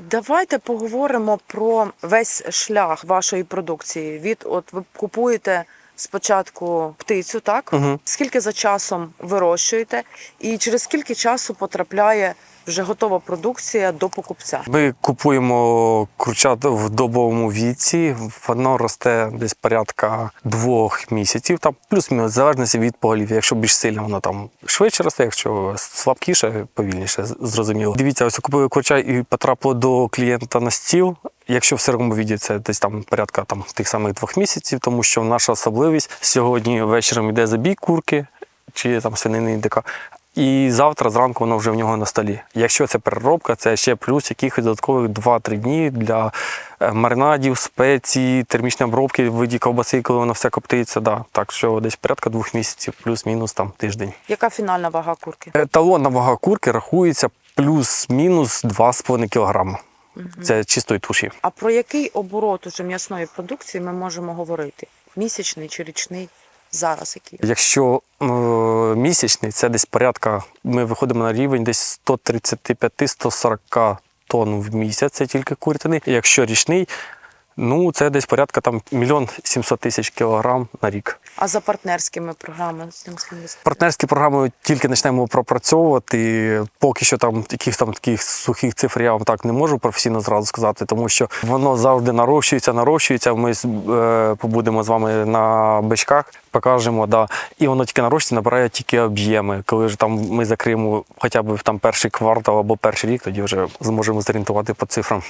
Давайте поговоримо про весь шлях вашої продукції. Від от ви купуєте спочатку птицю, так? Мгм. Скільки за часом вирощуєте, і через скільки часу потрапляє вже готова продукція до покупця? Ми купуємо курчат в добовому віці. Воно росте десь порядка двох місяців, там плюс-мінус, залежності від поголів'я. Якщо більш сильно, воно там швидше росте, якщо слабкіше, повільніше, зрозуміло. Дивіться, ось я купив курча і потрапило до клієнта на стіл. Якщо в сирому віді це десь там порядка там тих самих двох місяців, тому що наша особливість сьогодні вечором йде забій курки чи там свинини індика. І завтра зранку воно вже в нього на столі. Якщо це переробка, це ще плюс якихось додаткових 2-3 дні для е, маринадів, спецій, термічної обробки в виді ковбаси, коли воно все коптиться. Да. Так що десь порядка двох місяців, плюс-мінус там тиждень. Яка фінальна вага курки? Еталонна вага курки рахується плюс-мінус 2,5 кг. Це чистої туші. А про який оборот уже м'ясної продукції ми можемо говорити? Місячний чи річний? Зараз який? Якщо е, місячний, це десь порядка, ми виходимо на рівень десь 135-140 тонн в місяць, це тільки курятини. Якщо річний, ну це десь порядка там мільйон 700 тисяч кілограм на рік. А за партнерськими програмами Партнерські програми тільки почнемо пропрацьовувати. Поки що там якихось там таких сухих цифр я вам так не можу професійно зразу сказати, тому що воно завжди нарощується, нарощується. Ми е, побудемо з вами на бичках, покажемо, да. і воно тільки нарощується, набирає тільки об'єми. Коли ж там ми закриємо хоча б там перший квартал або перший рік, тоді вже зможемо зорієнтувати по цифрам.